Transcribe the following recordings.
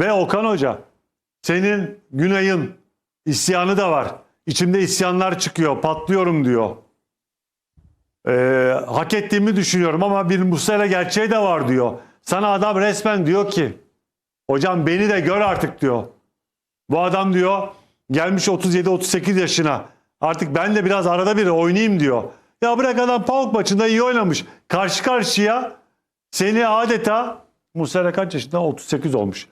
Ve Okan Hoca senin Günay'ın isyanı da var. İçimde isyanlar çıkıyor, patlıyorum diyor. Ee, hak ettiğimi düşünüyorum ama bir Muslera gerçeği de var diyor. Sana adam resmen diyor ki hocam beni de gör artık diyor. Bu adam diyor gelmiş 37-38 yaşına. Artık ben de biraz arada bir oynayayım diyor. Ya bırak adam PAOK maçında iyi oynamış. Karşı karşıya seni adeta Muslera kaç yaşında? 38 olmuş.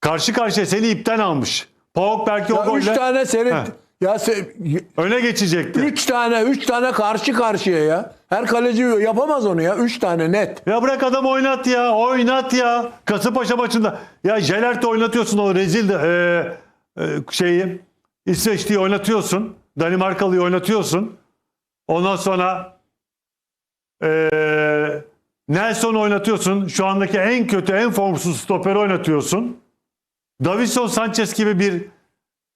Karşı karşıya seni ipten almış. PAOK belki o Ya üç golle tane seni Heh. ya se- öne geçecekti. üç tane üç tane karşı karşıya ya. Her kaleci yapamaz onu ya. Üç tane net. Ya bırak adam oynat ya. Oynat ya. Kasımpaşa maçında. Ya Jelert oynatıyorsun o rezil de, e, e, şeyi. İsveçli'yi oynatıyorsun. Danimarkalı'yı oynatıyorsun. Ondan sonra e, Nelson oynatıyorsun. Şu andaki en kötü, en formsuz stoperi oynatıyorsun. Davison Sanchez gibi bir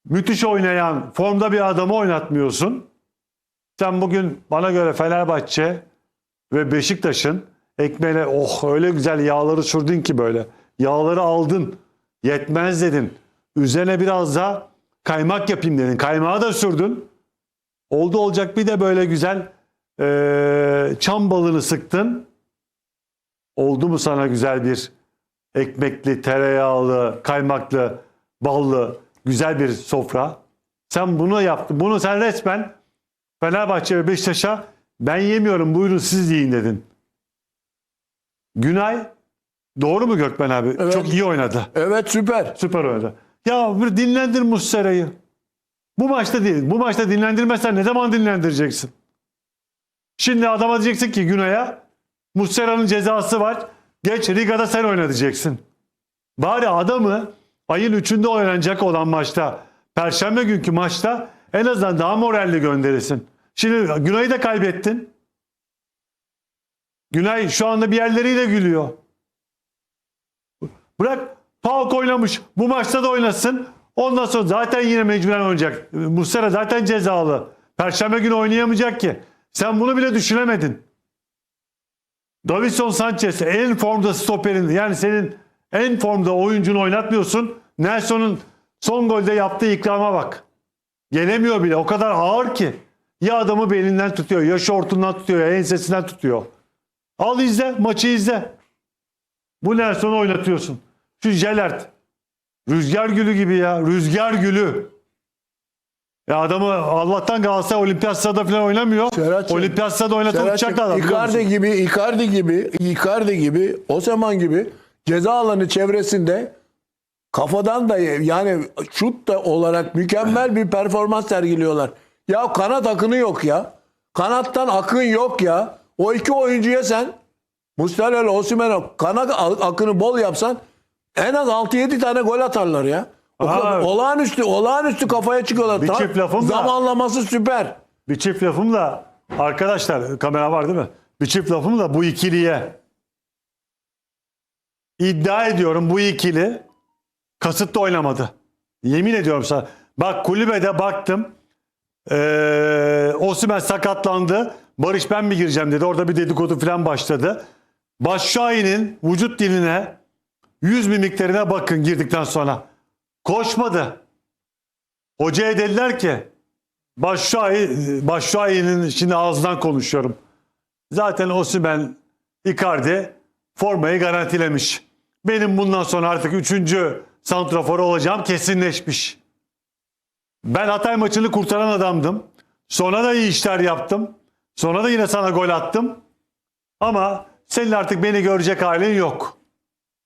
müthiş oynayan, formda bir adamı oynatmıyorsun. Sen bugün bana göre Fenerbahçe ve Beşiktaş'ın ekmeğine oh öyle güzel yağları sürdün ki böyle. Yağları aldın. Yetmez dedin. Üzerine biraz da kaymak yapayım dedin. Kaymağı da sürdün. Oldu olacak bir de böyle güzel eee, çam balını sıktın. Oldu mu sana güzel bir ekmekli, tereyağlı, kaymaklı, ballı güzel bir sofra? Sen bunu yaptın. Bunu sen resmen Fenerbahçe ve Beşiktaş'a ben yemiyorum buyurun siz yiyin dedin. Günay doğru mu Gökmen abi? Evet. Çok iyi oynadı. Evet süper. Süper oynadı. Ya bir dinlendir Muslera'yı. Bu maçta değil. Bu maçta dinlendirmezsen ne zaman dinlendireceksin? Şimdi adama diyeceksin ki Günay'a Muslera'nın cezası var. Geç Riga'da sen oyna diyeceksin. Bari adamı ayın 3'ünde oynanacak olan maçta Perşembe günkü maçta en azından daha moralli gönderirsin. Şimdi Günay'ı da kaybettin. Günay şu anda bir yerleriyle gülüyor. Bırak Pauk oynamış. Bu maçta da oynasın. Ondan sonra zaten yine mecburen oynayacak. Muslera zaten cezalı. Perşembe günü oynayamayacak ki. Sen bunu bile düşünemedin. Davison Sanchez en formda stoperin yani senin en formda oyuncunu oynatmıyorsun. Nelson'un son golde yaptığı ikrama bak. Gelemiyor bile. O kadar ağır ki. Ya adamı belinden tutuyor, ya şortundan tutuyor, ya ensesinden tutuyor. Al izle, maçı izle. Bu Nelson'u oynatıyorsun. Şu Jelert. Rüzgar gülü gibi ya. Rüzgar gülü. Ya adamı Allah'tan Galatasaray Olimpiyat Stad'da falan oynamıyor. Serhat'cığım, Olimpiyat Stad'da oynatılacak Serhat'cığım, da adam. biliyor musun? Icardi gibi, Icardi gibi, Icardi gibi, Oseman gibi ceza alanı çevresinde kafadan da yani şut da olarak mükemmel bir performans sergiliyorlar. Ya kanat akını yok ya. Kanattan akın yok ya. O iki oyuncuya sen Muslera ile Osimhen'e kanat akını bol yapsan en az 6-7 tane gol atarlar ya. O kadar- olağanüstü, olağanüstü kafaya çıkıyorlar. Bir çift lafım da- Zamanlaması süper. Bir çift lafım da arkadaşlar kamera var değil mi? Bir çift lafım da bu ikiliye iddia ediyorum bu ikili kasıtlı oynamadı. Yemin ediyorum sana. Bak kulübede baktım. Ee, Osimhen sakatlandı. Barış ben mi gireceğim dedi. Orada bir dedikodu falan başladı. Başşuay'ın vücut diline yüz mimiklerine bakın girdikten sonra. Koşmadı. Hocaya dediler ki Başşuay, Başşuay'ın şimdi ağzından konuşuyorum. Zaten Osimhen, Icardi formayı garantilemiş. Benim bundan sonra artık üçüncü santrafor olacağım kesinleşmiş. Ben Hatay maçını kurtaran adamdım. Sonra da iyi işler yaptım. Sonra da yine sana gol attım. Ama senin artık beni görecek halin yok.